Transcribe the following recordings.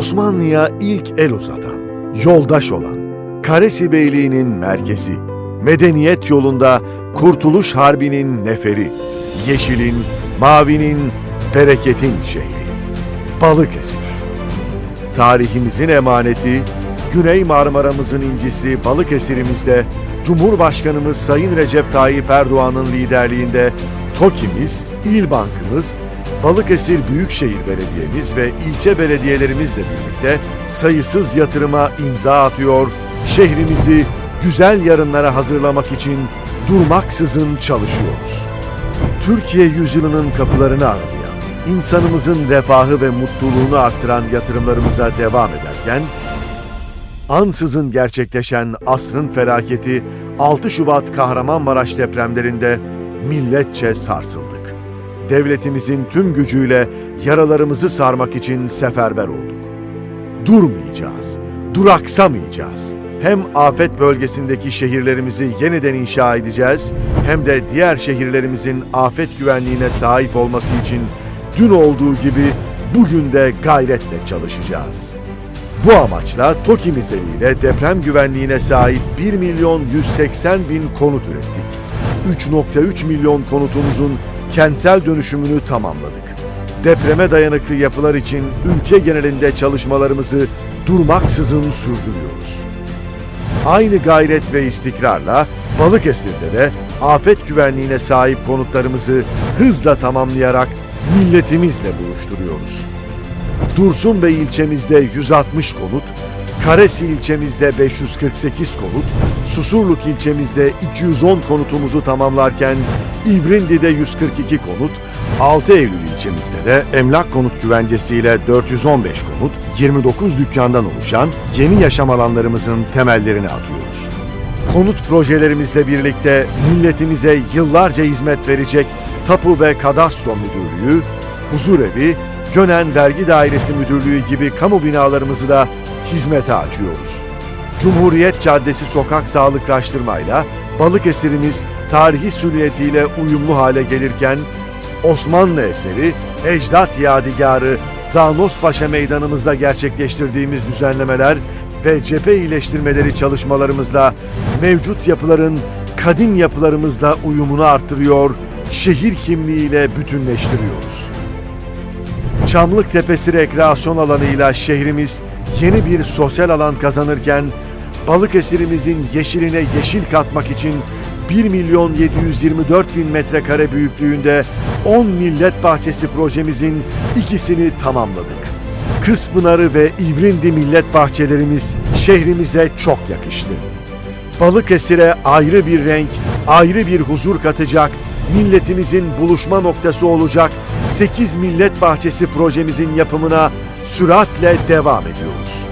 Osmanlı'ya ilk el uzatan, yoldaş olan, Karesi Beyliği'nin merkezi, medeniyet yolunda Kurtuluş Harbi'nin neferi, yeşilin, mavinin, bereketin şehri, Balıkesir. Tarihimizin emaneti, Güney Marmara'mızın incisi Balıkesir'imizde Cumhurbaşkanımız Sayın Recep Tayyip Erdoğan'ın liderliğinde TOKİ'miz, İl Bankımız, Balıkesir Büyükşehir Belediye'miz ve ilçe belediyelerimizle birlikte sayısız yatırıma imza atıyor, şehrimizi güzel yarınlara hazırlamak için durmaksızın çalışıyoruz. Türkiye yüzyılının kapılarını aralayan, insanımızın refahı ve mutluluğunu arttıran yatırımlarımıza devam ederken, ansızın gerçekleşen asrın felaketi 6 Şubat Kahramanmaraş depremlerinde milletçe sarsıldık. Devletimizin tüm gücüyle yaralarımızı sarmak için seferber olduk. Durmayacağız, duraksamayacağız. Hem afet bölgesindeki şehirlerimizi yeniden inşa edeceğiz, hem de diğer şehirlerimizin afet güvenliğine sahip olması için dün olduğu gibi bugün de gayretle çalışacağız. Bu amaçla TOKİ'miz eliyle deprem güvenliğine sahip 1 milyon 180 bin konut ürettik. 3.3 milyon konutumuzun kentsel dönüşümünü tamamladık. Depreme dayanıklı yapılar için ülke genelinde çalışmalarımızı durmaksızın sürdürüyoruz. Aynı gayret ve istikrarla Balıkesir'de de afet güvenliğine sahip konutlarımızı hızla tamamlayarak milletimizle buluşturuyoruz. Dursunbey ilçemizde 160 konut, Karesi ilçemizde 548 konut, Susurluk ilçemizde 210 konutumuzu tamamlarken İvrindi'de 142 konut, 6 Eylül ilçemizde de emlak konut güvencesiyle 415 konut, 29 dükkandan oluşan yeni yaşam alanlarımızın temellerini atıyoruz. Konut projelerimizle birlikte milletimize yıllarca hizmet verecek Tapu ve Kadastro Müdürlüğü, Huzurevi, Gönen Vergi Dairesi Müdürlüğü gibi kamu binalarımızı da hizmete açıyoruz. Cumhuriyet Caddesi sokak sağlıklaştırmayla Balıkesir'imiz tarihi süniyetiyle uyumlu hale gelirken Osmanlı eseri, ecdat yadigarı Zanospaşa Meydanımızda gerçekleştirdiğimiz düzenlemeler ve cephe iyileştirmeleri çalışmalarımızla mevcut yapıların kadim yapılarımızla uyumunu arttırıyor, şehir kimliğiyle bütünleştiriyoruz. Çamlık Tepesi rekreasyon alanıyla şehrimiz yeni bir sosyal alan kazanırken Balıkesir'imizin yeşiline yeşil katmak için 1 milyon 724 bin metrekare büyüklüğünde 10 millet bahçesi projemizin ikisini tamamladık. Kıspınarı ve İvrindi millet bahçelerimiz şehrimize çok yakıştı. Balıkesir'e ayrı bir renk, ayrı bir huzur katacak, milletimizin buluşma noktası olacak 8 millet bahçesi projemizin yapımına süratle devam ediyoruz.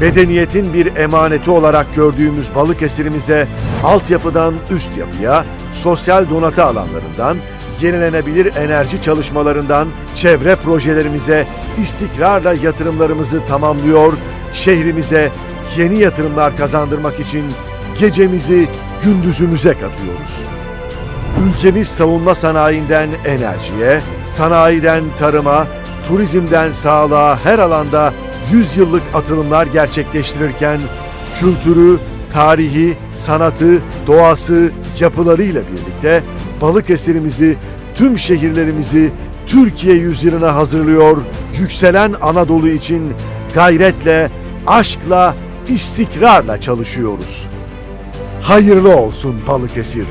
Medeniyetin bir emaneti olarak gördüğümüz Balıkesir'imize altyapıdan üst yapıya, sosyal donatı alanlarından, yenilenebilir enerji çalışmalarından çevre projelerimize istikrarla yatırımlarımızı tamamlıyor, şehrimize yeni yatırımlar kazandırmak için gecemizi gündüzümüze katıyoruz. Ülkemiz savunma sanayinden enerjiye, sanayiden tarıma, turizmden sağlığa her alanda 100 yıllık atılımlar gerçekleştirirken kültürü, tarihi, sanatı, doğası, yapılarıyla birlikte Balıkesir'imizi, tüm şehirlerimizi Türkiye yüzyılına hazırlıyor, yükselen Anadolu için gayretle, aşkla, istikrarla çalışıyoruz. Hayırlı olsun Balıkesir.